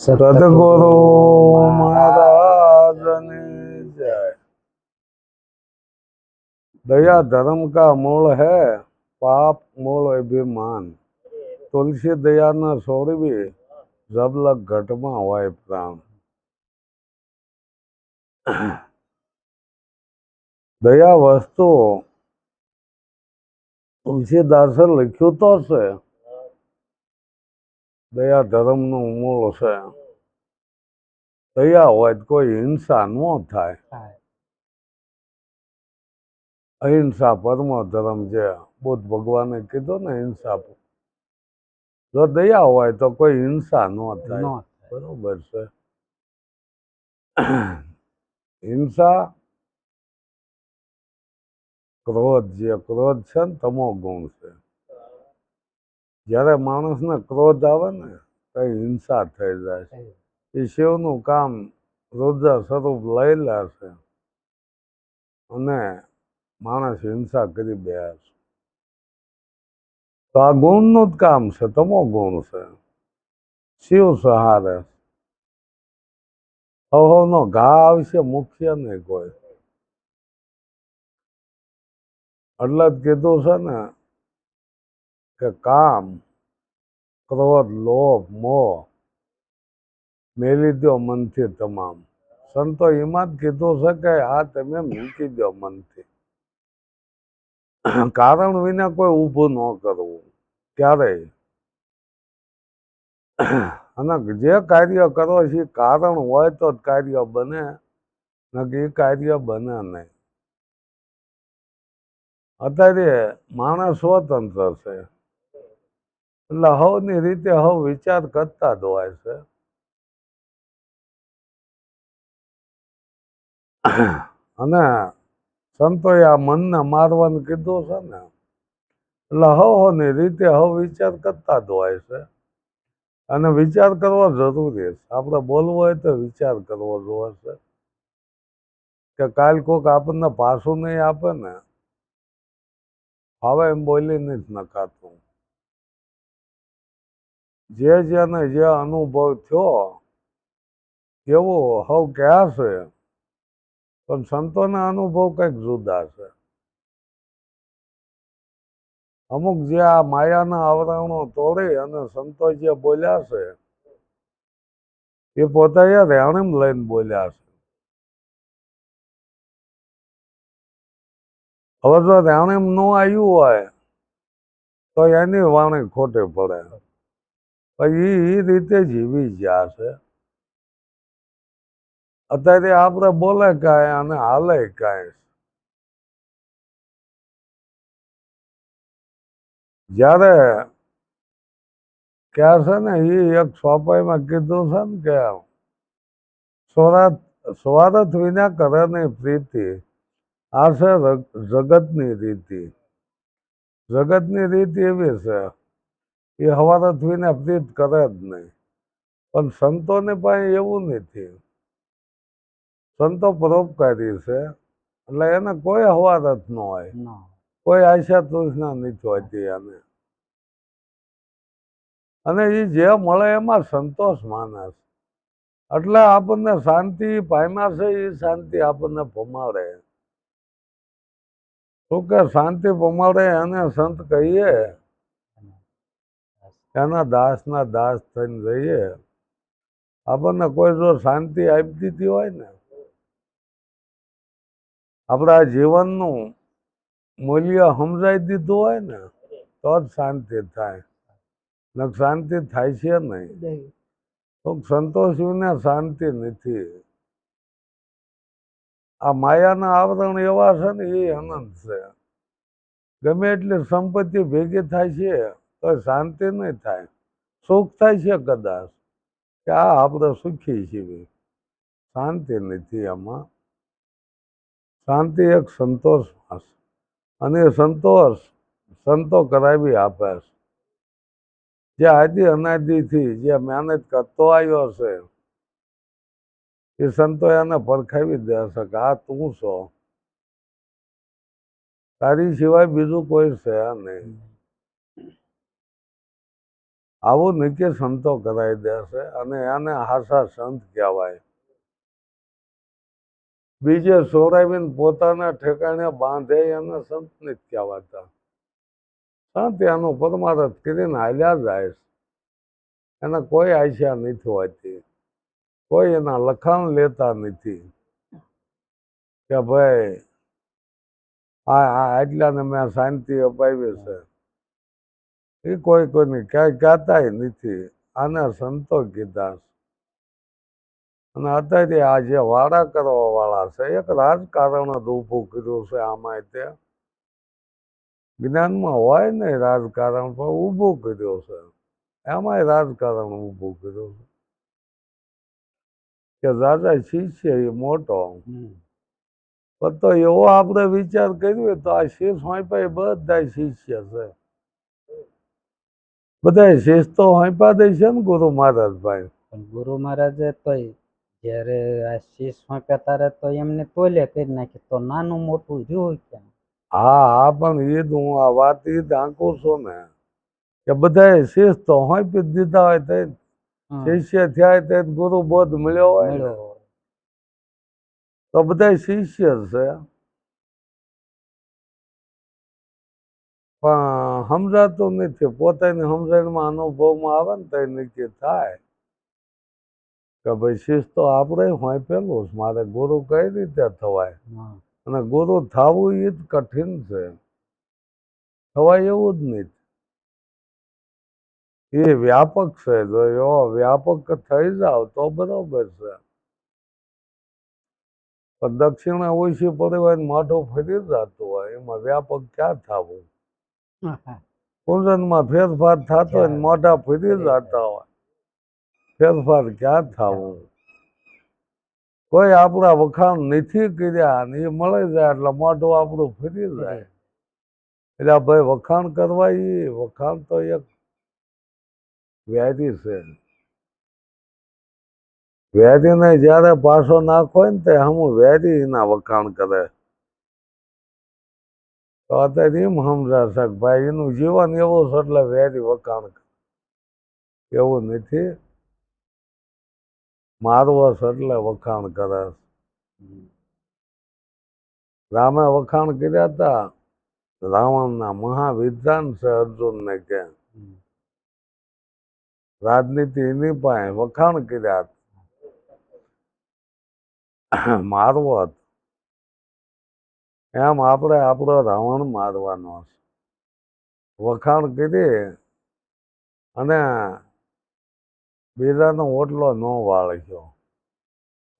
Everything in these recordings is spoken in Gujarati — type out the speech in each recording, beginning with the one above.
સદગુરુ મહારાજને જય દયા ધર્મ કા મૂળ હે પાપ મૂળ અભિમાન તુલસી દયાના સોરવી જબલક ઘટમાં હોય પ્રાણ દયા વસ્તુ તુલસીદાસે લખ્યું તો છે દયા ધર્મનું મૂળ છે. દયા હોય તો કોઈ હિંસા ન થાય. અહિંસા પરમ ધર્મ છે. બુદ્ધ ભગવાને કીધું ને હિંસા જો દયા હોય તો કોઈ હિંસા ન થાય. બરોબર છે. હિંસા ક્રોધ જે ક્રોધ છે ને તમો ગુણ છે. જ્યારે માણસને ક્રોધ આવે ને તો હિંસા થઈ જાય છે. એ શિવનું કામ રુદ્ર સ્વરૂપ લઈ લે છે અને માણસ હિંસા કરી બેસે છે. તો આ ગુણનું જ કામ છે તમો ગુણ છે. શિવ સહારે હવનો ઘા આવશે મુખ્ય નહીં કોઈ. એટલે જ કીધું છે ને કે કામ, ક્રોધ, લોભ, મોહ મેલી દો મનથી તમામ. સંતો એમાં જ કીધું છે કે આ તમે મૂકી દો મનથી. કારણ વિના કોઈ ઊભું ન કરવું. ક્યારેય. અને જે કાર્ય કરો છે, કારણ હોય તો જ કાર્ય બને નકી કાર્ય બને નહીં. અત્યારે માણસ સ્વતંત્ર છે. એટલે હવની રીતે હવ વિચાર કરતા ધોવાય છે. અને સંતોએ આ મનને મારવાનું કીધું છે ને, એટલે હવ હવની રીતે હવ વિચાર કરતા ધોવાય છે. અને વિચાર કરવો જરૂરી છે. આપણે બોલવું હોય તો વિચાર કરવો જોઈએ છે. કે કાલ કોક આપણને પાછું નહીં આપે ને, હવે એમ બોલી નથી નખાતું. જે જેને જે અનુભવ થયો એવો હવ કહેશે પણ સંતોના અનુભવ કંઈક જુદા છે. અમુક જે આ માયાના આવરણો તોડી અને સંતો જે બોલ્યા છે, એ પોતે રહેણીમ લઈને બોલ્યા છે. હવે જો રહેણીમ ન આવ્યું હોય, તો એની વાણી ખોટી પડે. પછી એ રીતે જીવી ગયા છે. અત્યારે આપણે બોલે કાંઈ અને હાલે કાંઈ જ્યારે ક્યાં છે ને એ એક સોપાઈમાં કીધું છે ને કે સ્વરાત સ્વાર્થ વિના કરે નહીં પ્રીતિ. આ છે જગતની રીતિ. જગતની રીતિ એવી છે. એ હવારથ વિના પ્રીત કરે જ નહીં. પણ સંતોને પાસે એવું નથી સંતો પરોપકારી છે. એટલે એને કોઈ હવારત ન હોય. કોઈ આશા તૃષ્ણા નથી હોતી એને. અને એ જે મળે એમાં સંતોષ માનસ એટલે આપણને શાંતિ પામ્યા છે એ શાંતિ આપણને પમાડે. શું કે શાંતિ પમાડે એને સંત કહીએ? એના દાસના દાસ થઈને રહીએ. આપણને કોઈ જો શાંતિ આપી દીધી હોય ને આપણા જીવનનું મૂલ્ય સમજાઈ દીધું હોય ને તો જ શાંતિ થાય. ન શાંતિ થાય છે નહીં. તો સંતોષ વિના શાંતિ નથી. આ માયાના આવરણ એવા છે ને એ અનંત છે. ગમે એટલી સંપત્તિ ભેગી થાય છે તો શાંતિ નહીં થાય. સુખ થાય છે કદાચ. કે આ આપણે સુખી છીએ. શાંતિ નથી આમાં. શાંતિ એક સંતોષમાં છે. અને સંતોષ, સંતો કરાવી આપે છે. જે આદિ અનાદિથી જે મહેનત કરતો આવ્યો છે, એ સંતો એને પરખાવી દે છે કે આ તું છો. તારી સિવાય બીજું કોઈ છે નહીં. આવું નિત્ય સંતો કરાવી દેશે અને એને હાસા સંત કહેવાય. બીજે સોરાવીને પોતાના ઠેકાણે બાંધે એને સંત નથી કહેવાતા. સંત એનો પરમારથ કરીને હાલ્યા જાય. એને કોઈ આશા નથી હોતી. કોઈ એના લખાણ લેતા નથી. કે ભાઈ આ આટલાને મેં શાંતિ અપાવી છે. એ કોઈ કોઈની ક્યાંય કહેતાય નથી. આને સંતો કીધા અને અત્યારે આ જે વાડા કરવા વાળા છે એક રાજકારણ જ ઊભું કર્યું છે આમાં તે. જ્ઞાનમાં હોય ને રાજકારણ પણ ઊભું કર્યું છે. એમાંય રાજકારણ ઊભું કર્યું છે. કે રાજા શિષ્ય એ મોટો. પણ તો એવો આપણે વિચાર કરીએ તો આ શિષ્ય બધા શિષ્ય છે. બધા શીશ તો હોંપા દે છે ને ગુરુ મહારાજ ભાઈ. પણ ગુરુ મહારાજે તો જ્યારે આ શેષ તારે તો એમને તોલે કરી નાખી. તો નાનું મોટું જોયું ક્યાં હા હા પણ એ જ હું આ વાત એ જ આંકું છું ને કે બધા શેષ તો હોંપી દીધા હોય તો શિષ્ય થયા તે ગુરુ બોધ મળ્યો હોય. તો બધા શિષ્ય છે. પણ સમજાતું નથી. પોતાની સમજણમાં અનુભવમાં આવે ને તો નક્કી થાય. કે ભાઈ શિસ્ત તો આપણે હોંપેલું જ મારે ગુરુ કઈ રીતે થવાય? અને ગુરુ થવું એ જ કઠિન છે. થવાય એવું જ નથી એ વ્યાપક છે. જો વ્યાપક થઈ જાવ તો બરોબર છે. પણ દક્ષિણા ઓછી પડે હોય માથું ફરી જતું હોય. એમાં વ્યાપક ક્યાં થવું? કુંડનમાં ફેરફાર થતો હોય મોઢા ફરી જતા હોય. ફેરફાર ક્યાં થવો? કોઈ આપણા વખાણ નથી કર્યા ને એ મળી જાય એટલે મોઢું આપણું ફરી જાય. એટલે ભાઈ વખાણ કરવા એ વખાણ તો એક વ્યાધિ છે. વ્યાધિને જ્યારે પાછો નાખો ને તે હમ વ્યાધિ એના વખાણ કરે. અત્યારે એમ એનું જીવન એવું છે એટલે વેરી વખાણ એવું નથી. મારવો છે એટલે વખાણ કરે રામે વખાણ કર્યા હતા. રાવણના મહાવિદ્વાન છે અર્જુનને કે. રાજનીતિ એની પાસે વખાણ કર્યા. મારવો હતો. એમ આપણે આપણો રાવણ મારવાનો છે. વખાણ કરી અને બીજાનો ઓટલો ન વાળ્યો.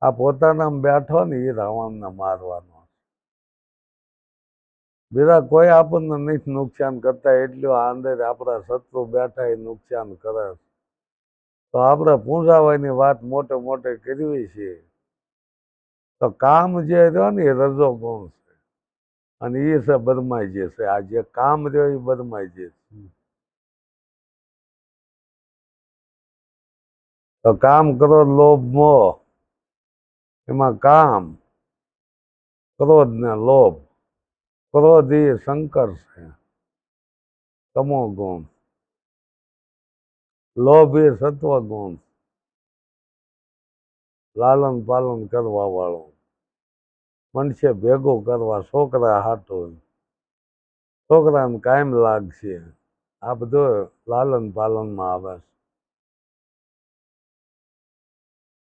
આ પોતાના બેઠો ને એ રાવણને મારવાનો બીજા કોઈ આપણને નથી નુકસાન કરતા, એટલું આ અંદર આપણા શત્રુ બેઠા એ નુકસાન કરે તો આપણે પૂંજાવાની વાત મોટે મોટે કરવી છે. તો કામ જે રહ્યો ને એ રજો ગુણ છે. અને એ છે બદમાઈ છે આ જે કામ રહ્યો એ બદમાઈ છે. તો કામ કરો લોભ મોહ એમાં કામ ક્રોધ ને લોભ. ક્રોધ એ શંકર છે. તમો ગુણ. લોભ એ સત્વ ગુણ. લાલન પાલન કરવા વાળો. મનુષ્ય ભેગું કરવા છોકરા હાટો છોકરાને કાયમ લાગશે. આ બધો લાલન પાલનમાં આવે છે.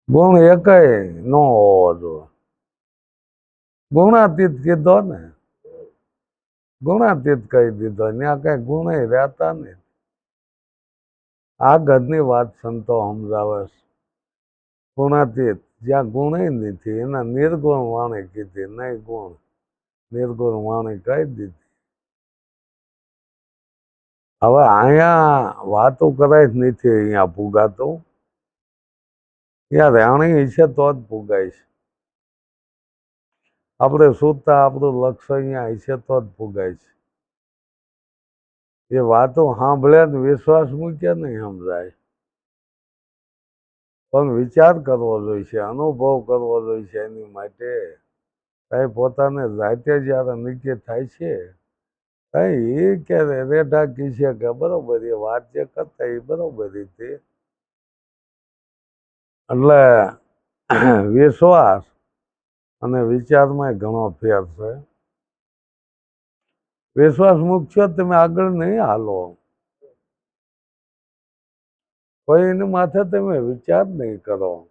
ગુણ એકય ન હોવો જોઈએ. ગુણાતીત કીધો ને. ગુણાતીત કહી દીધો. ત્યાં કઈ ગુણ રહેતા નહીં આ ઘરની વાત સંતો સમજાવે ગુણાતીત. જ્યાં ગુણ નથી એના નિર્ગુણ વાણી કીધી, નહીં ગુણ, નિર્ગુણ વાણી કહી દીધી. હવે અહીંયા વાતો કરાય જ નથી અહીંયા પુગાતું ત્યાં રાણી છે તો જ પુગાય છે. આપણે સૂતા, આપણું લક્ષ્ય અહીંયા છે તો જ પુગાય છે. એ વાતો સાંભળે ને વિશ્વાસ મૂક્યા નહીં સમજાય. પણ વિચાર કરવો જોઈશે, અનુભવ કરવો જોઈશે એની માટે. કઈ પોતાને જાતે જ્યારે નિશ્ચય થાય છે, કઈ એ કે રેઢા કીશે કે બરોબર એ વાત જે કરતા એ બરોબર રીતે એટલે વિશ્વાસ અને વિચારમાં ઘણો ફેર છે. વિશ્વાસ મુખ્ય તમે આગળ નહીં હાલો. કોઈની માથે તમે વિચાર નહીં કરો.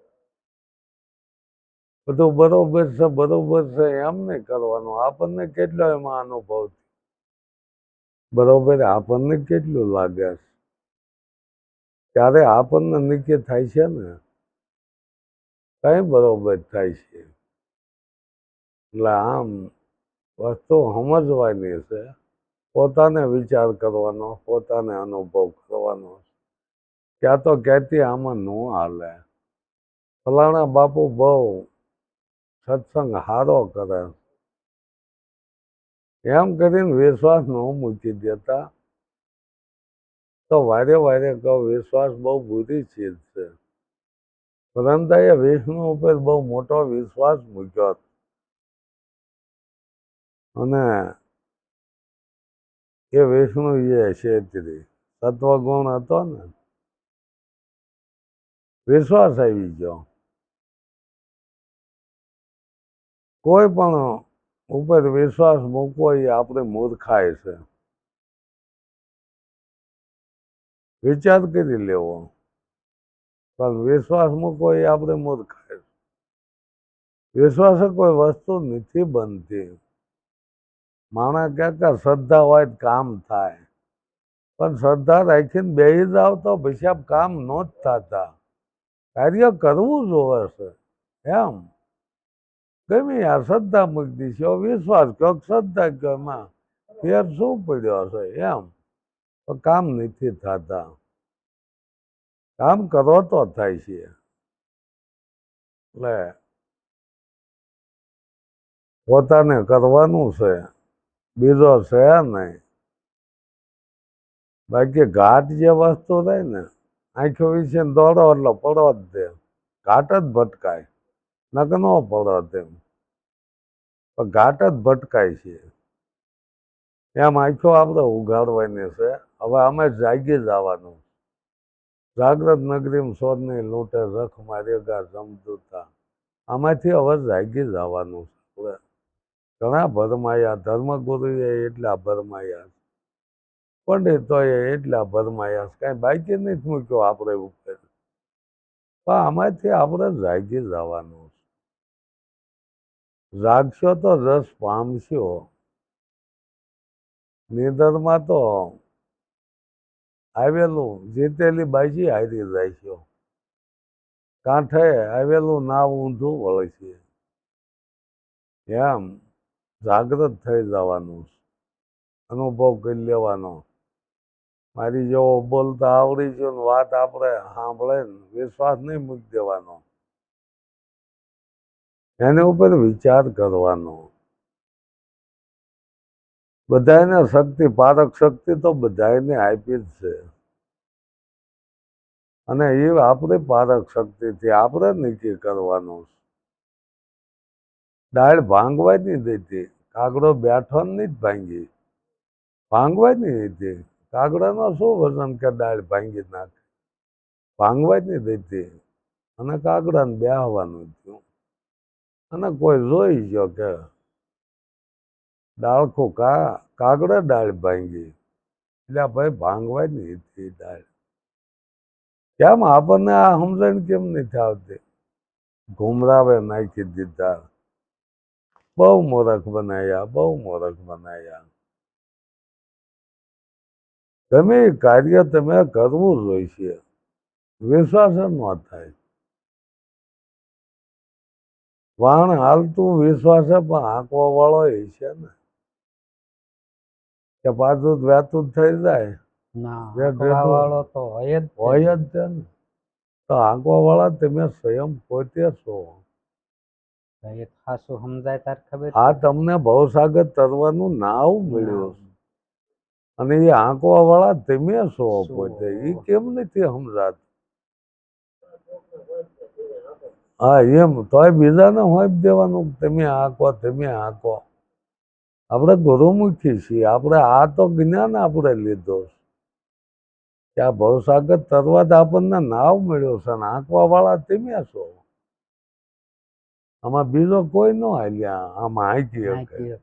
બધું બરોબર છે બરોબર છે, એમ નહીં કરવાનું. આપણને કેટલો એમાં અનુભવ બરોબર, આપણને કેટલું લાગે છે? ત્યારે આપણને નિકે થાય છે ને? કઈ બરોબર થાય છે? એટલે આમ વસ્તુ સમજવાની છે. પોતાને વિચાર કરવાનો, પોતાને અનુભવ કરવાનો ક્યાં તો કહેતી આમાં ન હાલે. ફલાણા બાપુ બહુ સત્સંગ હારો કરે. એમ કરીને વિશ્વાસ ન મૂકી દેતા. તો વારે વારે કહો, વિશ્વાસ બહુ બુરી ચીજ છે. પરંતુ એ વિષ્ણુ ઉપર બહુ મોટો વિશ્વાસ મૂક્યો. અને એ વિષ્ણુ એ ક્ષેત્રી સત્વગુણ હતો ને? વિશ્વાસ આવી ગયો. કોઈ પણ ઉપર વિશ્વાસ મૂકવો એ આપણે મૂર્ખાય છે. વિચાર કરી લેવો. પણ વિશ્વાસ મૂકવો એ આપણે મૂર્ખાય છે. વિશ્વાસ કોઈ વસ્તુ નથી બનતી. માણસ ક્યાંક શ્રદ્ધા હોય કામ થાય. પણ શ્રદ્ધા રાખીને બેસી જાવ તો આપ કામ ન જ થતા. કાર્ય કરવું જોવે છે. એમ. ગમે યાર શ્રદ્ધા મૂકી દીશો વિશ્વાસ કહો શ્રદ્ધા કહો એમાં ફેર શું પડ્યો હશે એમ. તો કામ નથી થતા. કામ કરો તો થાય છે. એટલે પોતાને કરવાનું છે, બીજો છે નહીં. બાકી ઘાટ જે વસ્તુ રહે ને આંખો વિશે દોડો એટલે પડો જ દે. ઘાટ જ ભટકાય. નક ન પડો પણ ઘાટ જ ભટકાય છે. એમ આંખો આપણે ઉઘાડવાની છે. હવે અમે જાગી જવાનું. જાગ્રત નગરીમ સોદની લૂંટે, રખ મારી ગા જમદૂતા આમાંથી હવે જાગી જવાનું છે. ઘણા ભરમાયા. ધર્મગુરુએ એટલા ભરમાયા પંડિતોએ એટલા ભરમાયા કાંઈ બાકી નથી મૂક્યો આપણે ઉપર. પણ આમાંથી આપણે જાગી જવાનું છે. જાગશો તો રસ પામશો. નિંદરમાં તો આવેલું જીતેલી બાજી હારી જાય છે. કાંઠે આવેલું નાવ ઊંધું છે. એમ જાગ્રત થઈ જવાનું અનુભવ કરી લેવાનો. મારી જેવો બોલતા આવડી છે ને વાત આપણે સાંભળે ને વિશ્વાસ નહીં મૂકી દેવાનો. એની ઉપર વિચાર કરવાનો. બધાને શક્તિ, પારક શક્તિ તો બધાને આપી જ છે. અને એ આપણી પારક શક્તિથી આપણે નક્કી કરવાનું. ડાળ ભાંગવા જ નહીં દેતી. કાગડો બેઠો નહીં જ ભાંગી. ભાંગવા જ નહીં દેતી. કાગડાનો શું વર્ણન કે ડાળ ભાંગી નાખે? ભાંગવા જ નહીં દેતી. અને કાગડાને બેહવાનું થયું. અને કોઈ જોઈ ગયો કે ડાળખું કા, કાગડા ડાળ ભાંગી. એટલે ભાઈ ભાંગવા જ નહીં હતી ડાળ. કેમ? આપણને આ સમજણ કેમ નથી આવતી ઘુમરાવે નાખી દીધા. બહુ મોરખ બનાવ્યા બહુ મોરખ બનાવ્યા ગમે કાર્ય તમે કરવું જોઈશે વિશ્વાસ ન થાય. વાણ હાલતું વિશ્વાસ પણ આંકવા વાળો એ છે ને. કે પાછું વ્યાતું થઈ જાય. હોય જ છે. ને. તો આંકવા વાળા તમે સ્વયં પોતે છો. ખાસું સમજાય તાર ખબર આ તમને ભવસાગર તરવાનું નાવ મળ્યું છે. અને એ આંકવાવાળા તમે છો. પોતે એ કેમ નથી સમજાતું હા એમ. તોય બીજાને હોય દેવાનું તમે આંકો તમે આંકો આપણે ગુરુમુખી છીએ. આપણે આ તો જ્ઞાન આપણે લીધો કે આ ભવસાગર તરવા જ આપણને નાવ મળ્યો છે ને આંકવાવાળા તમે છો આમાં બીજો કોઈ ન હાલ્યા. આમાં હાંકી.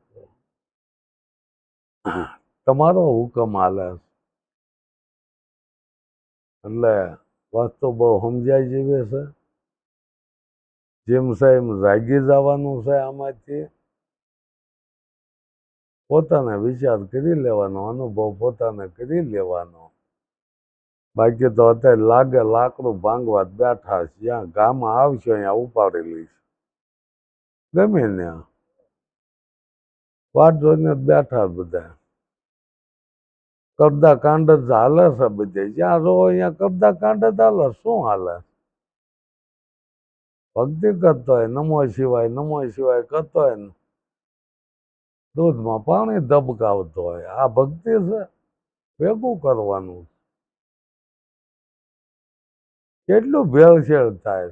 તમારો હુકમ હાલે એટલે વાત તો બહુ સમજાય જેવી છે. જેમ એમ જાગી જવાનું છે આમાંથી. પોતાને વિચાર કરી લેવાનો, અનુભવ પોતાને કરી લેવાનો. બાકી તો અત્યારે લાગે લાકડું ભાંગવા બેઠા છે. જ્યાં ગામમાં આવશે અહીંયા ઉપાડી લઈશ. ગમે ત્યાં. વાટ જોઈને બેઠા બધા. કબદા કાંડ જ હાલે છે બધે. જ્યાં જો અહીંયા કબદા કાંડ જ હાલે શું હાલે? ભક્તિ કરતો હોય, નમો શિવાય નમો શિવાય કરતો હોય ને. દૂધમાં પાણી ધબકાવતો હોય. આ ભક્તિ છે? ભેગું કરવાનું. કેટલું ભેળસેળ થાય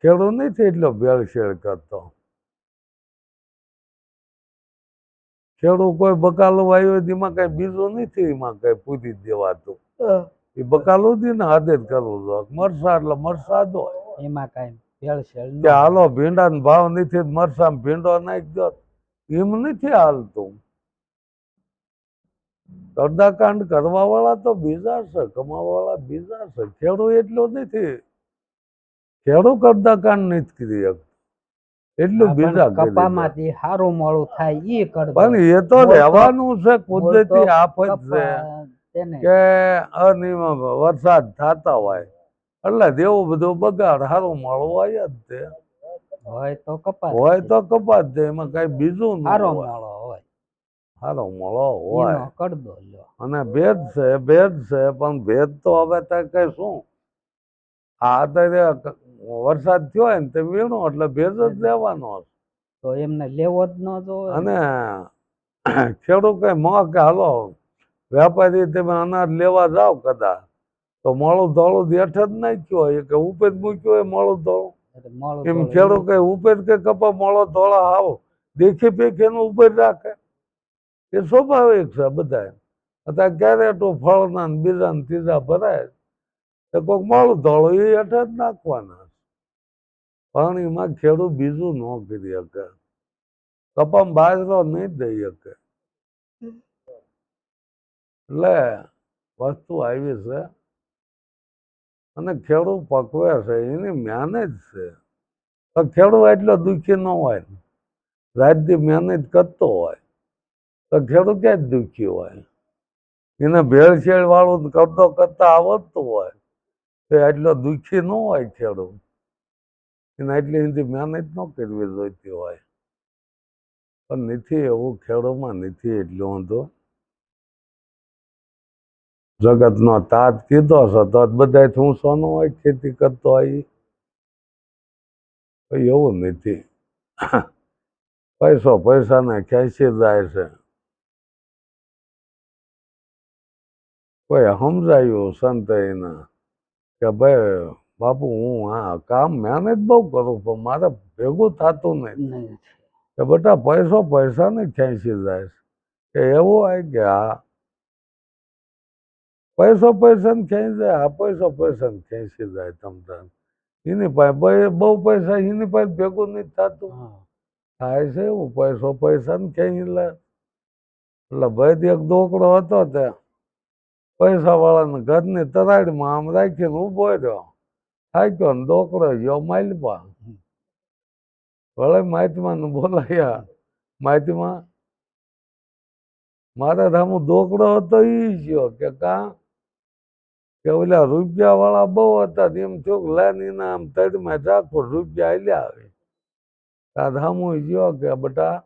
ખેડૂત નથી એટલો ભેળસેળ કરતો. ખેડૂત કોઈ બકાલો આવ્યો એમાં કઈ બીજું નથી એમાં કઈ પૂરી જ દેવાતું. એ બકાલું થી ને હાથે જ કરવું જોઈએ. મરસા એટલે મરસાદ હોય. એમાં કઈ ન કે હાલો ભીંડા ભાવ નથી મરસા ભીંડો નાખી દો. એમ નથી હાલતું. કરદાકાંડ કરવા વાળા તો બીજા છે કમાવા વાળા બીજા છે. ખેડૂત એટલો નથી. ખેડૂત કરદાકાંડ નથી કરી શકતો. એટલું બીજા કપામાંથી સારું મોળું થાય એ કરતો પણ એ તો રહેવાનું છે કુદરતી આફત છે. કે અનિયમ વરસાદ થતા હોય એટલે દેવું બધું બગાડ સારું મળવું હોય જ તે. હોય તો કપાત હોય તો કપાત એમાં કઈ બીજું સારો મોળો હોય. સારો મળો હોય. કડદો અને ભેદ છે ભેદ છે પણ ભેદ તો હવે ત્યાં કઈ શું? આ ક- વરસાદ થયો હોય ને તે વીણો એટલે ભેજ જ લેવાનો તો એમને લેવો જ ન તો અને ખેડૂત કઈ મોહ કે હાલો વેપારી તમે અનાજ લેવા જાઓ કદાચ. તો મોળું ધોળું દેઠ જ નાખ્યો હોય. કે ઉપેજ મૂક્યો હોય મોળું ધોળું. એમ ખેડૂત કઈ ઉપેજ કે કપા મોળો ધોળા આવો દેખી પેખી નું ઉપર રાખે. એ સ્વાભાવિક છે બધા અત્યારે કેરેટો ફળના બીજા ને ત્રીજા ભરાય તો કોઈક મોળું ધોળું એ હેઠ જ નાખવાના. પાણીમાં ખેડૂત બીજું ન કરી શકે. કપમ બાજરો નહીં દઈ શકે. એટલે વસ્તુ આવી છે. અને ખેડૂત પકવે છે, એની મહેનત છે. તો ખેડૂત એટલો દુઃખી ન હોય. રાજ્ય મહેનત કરતો હોય. તો ખેડૂત ક્યાંય દુઃખી હોય? એને ભેળસેળ વાળું કરતો કરતા આવડતું હોય. તો એટલો દુઃખી ન હોય ખેડૂત એને એટલી એની મહેનત ન કરવી જોઈતી હોય. પણ નથી, એવું ખેડોમાં નથી, એટલો વાંધો. જગતનો તાત કીધો છે, તો બધા હું સોનો હોય, ખેતી કરતો હોય એવું નથી. પૈસો પૈસાને ખેંચી જાય છે. કોઈ સમજાયું સંતઈના કે ભાઈ બાપુ હું આ કામ મહેનત બહુ કરું પણ મારે ભેગું થતું નહીં. નહીં. કે બેટા પૈસો પૈસાને ખેંચી જાય કે એવું આવી કે હા પૈસો ને ખેંચી જાય આ પૈસો ને ખેંચી જાય તમને એની પાસે બહુ- પૈસા એની પાસે ભેગું નહીં થતું. હા. થાય છે એવું પૈસો પૈસા ને ખેંચી લે એટલે ભાઈ એક દોકડો હતો ત્યાં. પૈસા વાળાને ઘરની તરાડીમાં આમ રાખીને ઊભો રહ્યો. થાક્યો ને દોકડો ગયો માલપા ભલે માહિતીમાં બોલાયા માહિતીમાં મારા સામું દોકડો હતો ઈ ગયો કે કા કે ઓલા રૂપિયા વાળા બહુ હતા એમ થયું કે લાઈને એના આમ તડમાં રાખો રૂપિયા આલ્યા આવે. આ સામું ગયો કે બટા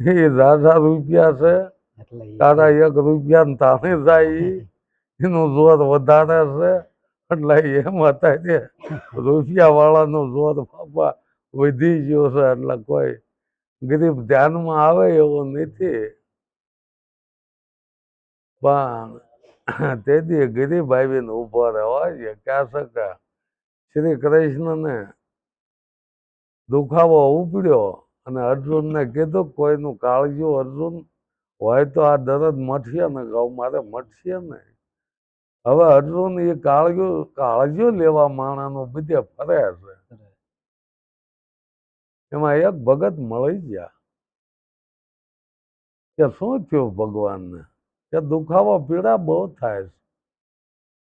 એ દાદા રૂપિયા છે તારા એક રૂપિયા ને તાણે જાય એનું જોર વધારે છે. એટલે એમ હતા તે રૂપિયાવાળાનો જોર બાપા વધી ગયો છે, એટલે કોઈ ગરીબ ધ્યાનમાં આવે એવો નથી. પણ તેથી ગરીબ આવીને ઊભો રહેવા છે ક્યાં શકે શ્રી કૃષ્ણને દુખાવો ઉપડ્યો અને અર્જુનને કીધું, કોઈનું કાળજું અર્જુન હોય તો આ દરદ મટશે ને કહું મારે મટશે ને હવે અર્જુન એ કાળજો કાળજો લેવા માણાનો બધે ફરે છે. એમાં એક ભગત મળી ગયા. કે શું થયું ભગવાનને? કે દુખાવો પીડા બહુ થાય છે.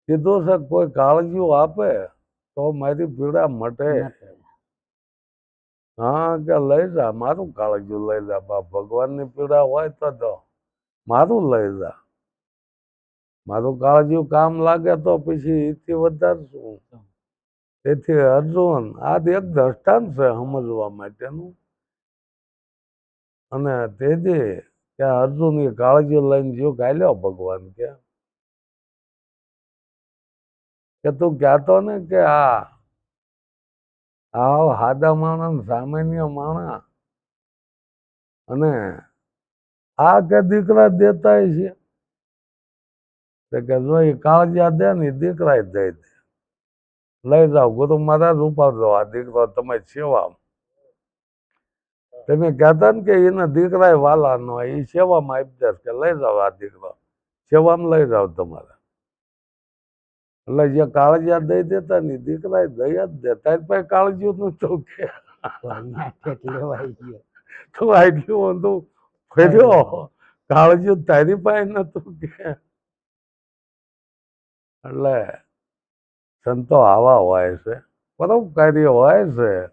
કીધું છે કોઈ કાળજીઓ આપે તો મારી પીડા મટે. હા કે લઈ જા મારું કાળજું લઈ જા બા ભગવાનની પીડા હોય તો તો મારું લઈ જા. મારું કાળજીયું કામ લાગે તો પછી એથી વધારે શું? તેથી અર્જુન, આ એક દ્રષ્ટાંત છે સમજવા માટેનું. અને તેથી કે અર્જુન એ કાળજી લઈને જીવ ગાલ્યો ભગવાન કે. કે તું કહેતો ને કે આ, આવ હાદા માણસ, સામાન્ય માણા અને આ કે દીકરા દેતા છે? તો કે જો એ કાળજિયા દે ને એ દીકરા જ દઈ દે લઈ જાઓ ગુરુ મહારાજ ઉપાડજો આ દીકરો તમે સેવા તમે કહેતા ને કે એના દીકરા વાલા નો એ સેવામાં આપી દેશ કે લઈ જાઓ આ દીકરો સેવામાં લઈ જાઓ તમારે એટલે જે કાળજિયા દઈ દેતા ને ઈ દીકરા દઈ જ દે તારી પાસે કાળજિયું નતું કે તો અહીંયા ઠેઠ લેવાઈ ગયો તું આટલું બધું ફેર્યો કાળજિયું તારી પાસે નતું કે એટલે સંતો આવા હોય છે. પરોપકારી હોય છે.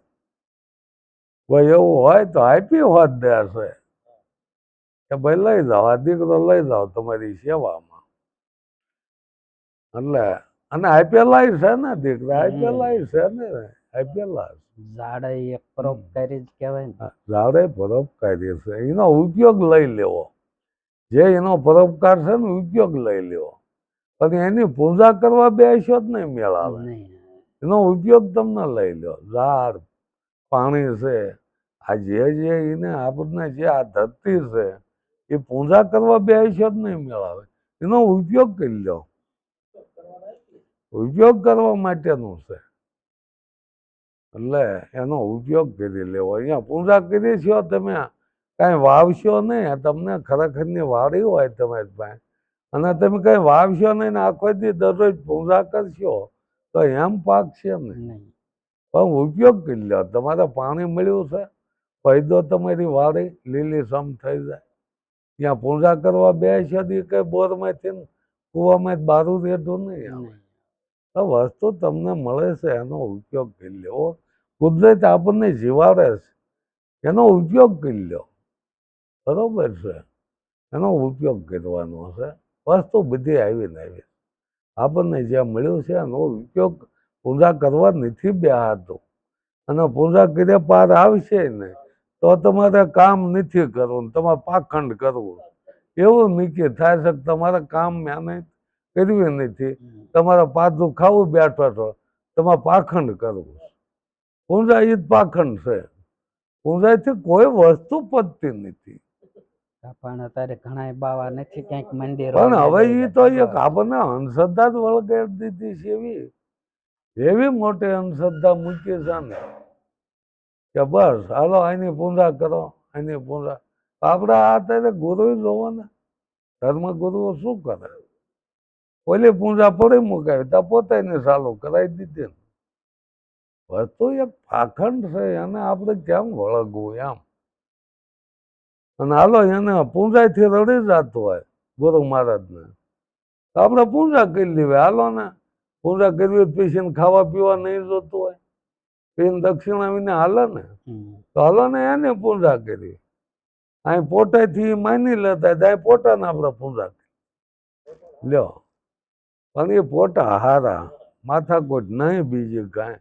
કોઈ એવું હોય તો આપી હોત દે છે કે ભાઈ લઈ જાઓ આ દીકરો લઈ જાઓ તમારી સેવામાં. એટલે અને આપેલા છે ને દીકરા આપેલા છે ને આઈપીએલ જાડે એક પરોપકારી જ કહેવાય ને. ઝાડે પરોપકારી છે. એનો ઉપયોગ લઈ લેવો. જે એનો પરોપકાર છે ને ઉપયોગ લઈ લેવો. પણ એની પૂજા કરવા બેસ્યો જ નહીં મેળ આવે એનો ઉપયોગ તમને લઈ લો ઝાડ પાણી છે. આ જે જે એને આપણને જે આ ધરતી છે એ પૂજા કરવા બેસ્યો જ નહીં મેળ આવે એનો ઉપયોગ કરી લો ઉપયોગ કરવા માટેનું છે. એટલે એનો ઉપયોગ કરી લેવો. અહીંયા પૂજા કરી છો તમે. કાંઈ વાવશો નહીં. તમને ખરેખરની વાડી હોય તમારી પાસે. અને તમે કઈ વાવશો નહીં ને આખો દી દરરોજ પૂજા કરશો તો એમ પાકશે ને? નહીં. પણ ઉપયોગ કરી લો. તમારે પાણી મળ્યું છે ફાયદો તમારી વાડી લીલી સમ થઈ જાય. ત્યાં પૂજા કરવા બેસ્યા દી કઈ બોરમાંથી ને કૂવામાંથી બારું રહેતું નહીં આવે. તો વસ્તુ તમને મળે છે એનો ઉપયોગ કરી લેવો કુદરત આપણને જીવાડે છે એનો ઉપયોગ કરી લો. બરોબર છે. એનો ઉપયોગ કરવાનો છે. વસ્તુ બધી આવીને આવી. આપણને જે મળ્યું છે, એનો ઉપયોગ પૂજા કરવા નથી બેહાતું. અને પૂજા કર્યા પાર આવશે ને, તો તમારે કામ નથી કરવું, તમારે પાખંડ કરવું. એવું નીચે થાય છે તમારે કામ મેને કરવી નથી. તમારે પાછું ખાવું બેઠો છો, તમારે પાખંડ કરવું પૂંજા એ જ પાખંડ છે. પૂંજાથી કોઈ વસ્તુ પતતી નથી. પણ અત્યારે ઘણા બાવા નથી ક્યાંક મંદિર પણ હવે એ તો એક આપણને અંધશ્રદ્ધા જ વળગાડી દીધી છે એવી. એવી મોટી અંધશ્રદ્ધા મૂકી છે ને કે બસ હાલો આની પૂજા કરો આની પૂજા. આપણે આ અત્યારે ગુરુ જોવો ને ધર્મ ગુરુઓ શું કરે? ઓલી પૂજા પડી મુકાય ત્યાં પોતાની ચાલુ કરાવી દીધી વસ્તુ એક પાખંડ છે એને આપણે કેમ વળગવું એમ? અને હાલો એને પૂંજાથી રડી જતો હોય ગુરુ મહારાજને. તો આપણે પૂજા કરી લેવી. હાલો ને પૂજા કરવી તો ખાવા પીવા નહીં જોતું હોય. પીને દક્ષિણા વિને હાલે ને. તો હાલો ને એને પૂજા કરી. અહીં પોટાથી માની લેતા ત્યાં પોટાને આપણે પૂજા કરી. લ્યો. પણ એ પોટા હારા માથાકોટ નહીં બીજી કાંઈ.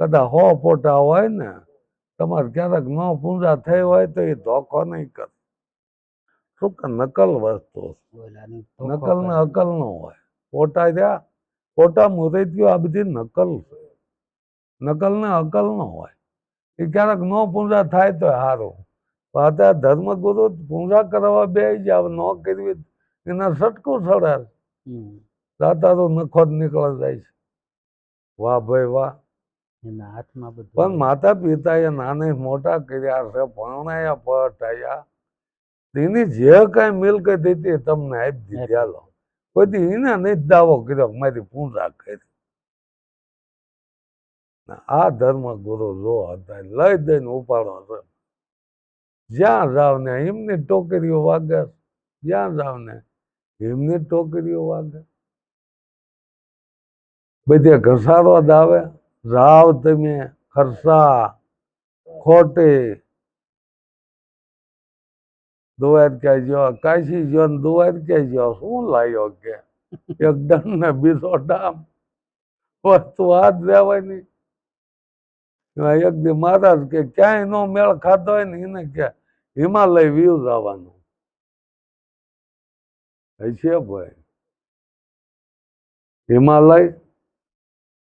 કદાચ હો પોટા હોય ને તમારે ક્યારેક ન પૂજા થઈ હોય તો એ ધોખો નહીં કરે શું કે નકલ વસ્તુ. નકલ ને અકલ ન હોય. પોટા રહ્યા પોટા મુરૈતીઓ આ બધી નકલ છે. નકલ ને અકલ ન હોય. એ ક્યારેક ન પૂજા થાય તો સારું અત્યારે ધર્મગુરુ પૂજા કરવા બે જાવ ન કરવી એના સટકું સડાર હમ. તારું નખો જ નીકળી જાય છે. વાહ ભાઈ વાહ. પણ માતા પિતાએ નાને મોટા કર્યા છે પરણાયા પટાયા તેની જે કાંઈ મિલકત હતી તમને આપી દીધી. હાલો. પછી એને નહીં દાવો કર્યો મારી પૂજા કરી. આ ધર્મ ગુરુ જો હતા લઈ દઈને ઉપાડો હતો. જ્યાં જાવ ને એમની ટોકરીઓ વાગે જ્યાં જાવ ને એમની ટોકરીઓ વાગે. બધે ઘસારો જ આવે. રાવ તમે ખરસા ખોટી દ્વારકા જો કાશી જો ને દ્વારકા જો શું લાયો કે? એક દંડ ને બીજો ડામ. વસ્તુ હાથ દેવાની એક દી મહારાજ કે ક્યાંય નો મેળ ખાતો હોય ને એને કે હિમાલય વ્યૂ જવાનું છે ભાઈ. હિમાલય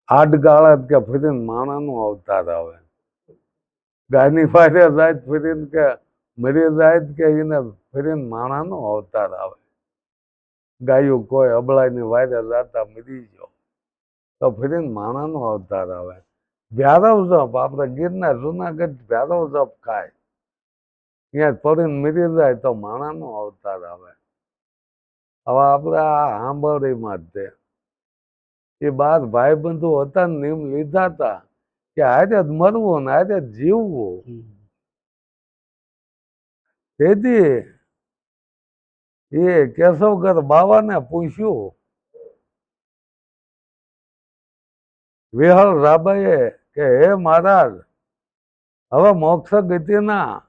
આઠ ગાળા કે ફરીને માણાનો અવતાર આવે. ગાયની પાસે જાય ફરીને કે મરી જાય કે એને ફરીને માણાનો અવતાર આવે. ગાયું કોઈ અબળાઈની વાયરે જાતા મરી ગયો, તો ફરીને માણાનો અવતાર આવે. ભ્યારવ જપ, આપણે ગીરના જુનાગઢ ભ્યારવ જપ ખાય. ત્યાં ફરીને મરી જાય તો માણાનો અવતાર આવે. હવે આપણે આ આંબળીમાં જ તે એ બાર ભાઈબંધુ હતા ને એમ લીધા હતા કે આજે જ મરવું ને આજે જ જીવવું. તેથી એ કેશવગર બાવાને પૂછ્યું, વિહળ રાબાએ કે, હે મહારાજ, હવે મોક્ષ ગતિના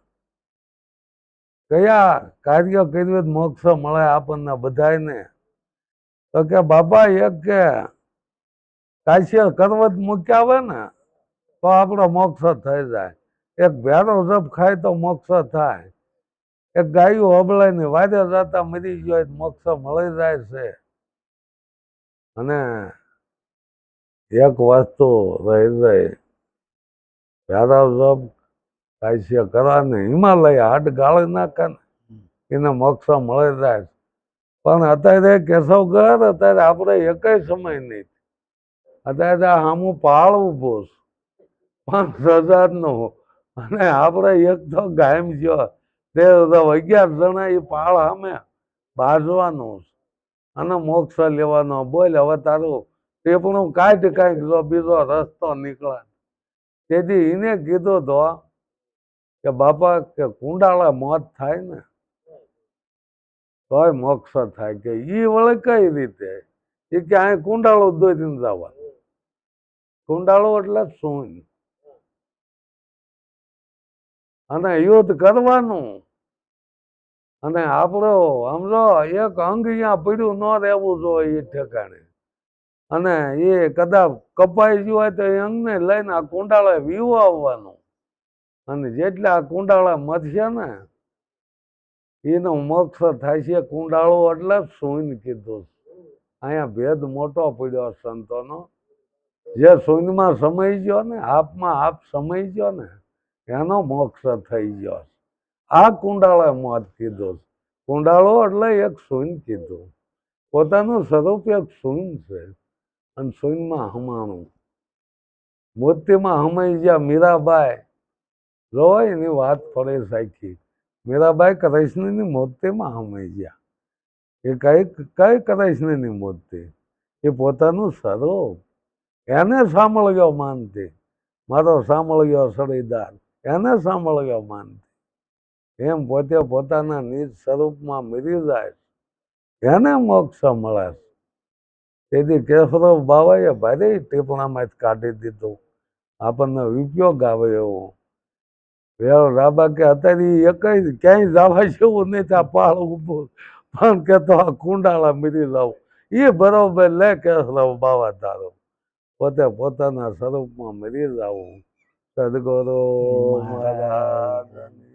કયા કાર્ય કર્યું મોક્ષ મળે આપણને બધાને તો કે, બાપા, એક કે કાશ્ય કરવત મૂક્યા આવે ને, તો આપણો મોક્ષ થઈ જાય. એક ભેરો જપ ખાય તો મોક્ષ થાય. એક ગાયું અબળાય ને વાદે જતા મરી ગયો મોક્ષ મળી જાય છે. અને એક વસ્તુ રહી જાય. ભેરા જપ કાશ્ય કરા ને હિમાલય હાડ ગાળી નાખે ને એને મોક્ષ મળી જાય. પણ અત્યારે કેશવગઢ અત્યારે આપણે એકય સમય નહીં. અત્યારે સામું પહાડ ઊભો પાંચ હજારનો. અને આપણે એક તો ગાયમ ગયો તે અગિયાર જણા એ પાળ અમે બાજવાનું છે. અને મોક્ષ લેવાનો બોલ, હવે તારું તે પણ કાઢ કાંઈક જો બીજો રસ્તો નીકળે. તેથી એને કીધું તો કે બાપા કે કુંડાળા મોત થાય ને, તોય મોક્ષ થાય કે ઈ વળે કઈ રીતે? એ કે અહીં કુંડાળો દોરીને જવા કુંડાળો એટલે શું? અને યુદ્ધ કરવાનું. અને આપણો સમજો એક અંગ અહીંયા પડ્યું ન રહેવું જોઈએ એ ઠેકાણે. અને એ કદાચ કપાઈ ગયું હોય તો એ અંગને લઈને આ કુંડાળે વીવો આવવાનું. અને જેટલા આ કુંડાળા મથશે ને, એનો મોક્ષ થાય છે કુંડાળો એટલે સૂન કીધું. અહીંયા ભેદ મોટો પડ્યો સંતોનો. જે શૂન્યમાં સમય ગયો ને, આપમાં આપ સમય ગયો ને એનો મોક્ષ થઈ ગયો આ કુંડાળો મોત કીધું કુંડાળો એટલે એક સૂન કીધું. પોતાનું સ્વરૂપ એક સૂન છે. અને સૂનમાં હમાણું. મૂર્તિમાં હમાઈ ગયા મીરાબાઈ. જો એની વાત ફરે સાખી મીરાબાઈ કૃષ્ણની મૂર્તિમાં હમાઈ ગયા. એ કઈ કઈ કૃષ્ણની મૂર્તિ? એ પોતાનું સ્વરૂપ. એને સાંભળ્યો માનતી. મારો સાંભળ્યો સળીદાર. એને સાંભળ્યો માનતી એમ પોતે પોતાના નિજ સ્વરૂપમાં મરી જાય એને મોક્ષ મળે. તેથી કેશવ બાવાએ ભારે ટીપણામાં જ કાઢી દીધું. આપણને ઉપયોગ આવે એવો. વેળ રાબા કે અત્યારે એક ક્યાંય જવા જેવું નહીં ત્યાં પાળ ઉભું પણ કે તો આ કુંડાળા મરી લાવું. એ બરોબર લે કેશવ બાવા તારો. પોતે પોતાના સ્વરૂપમાં મરી જાવું સદગુરુ મહારાજ. મહારાજ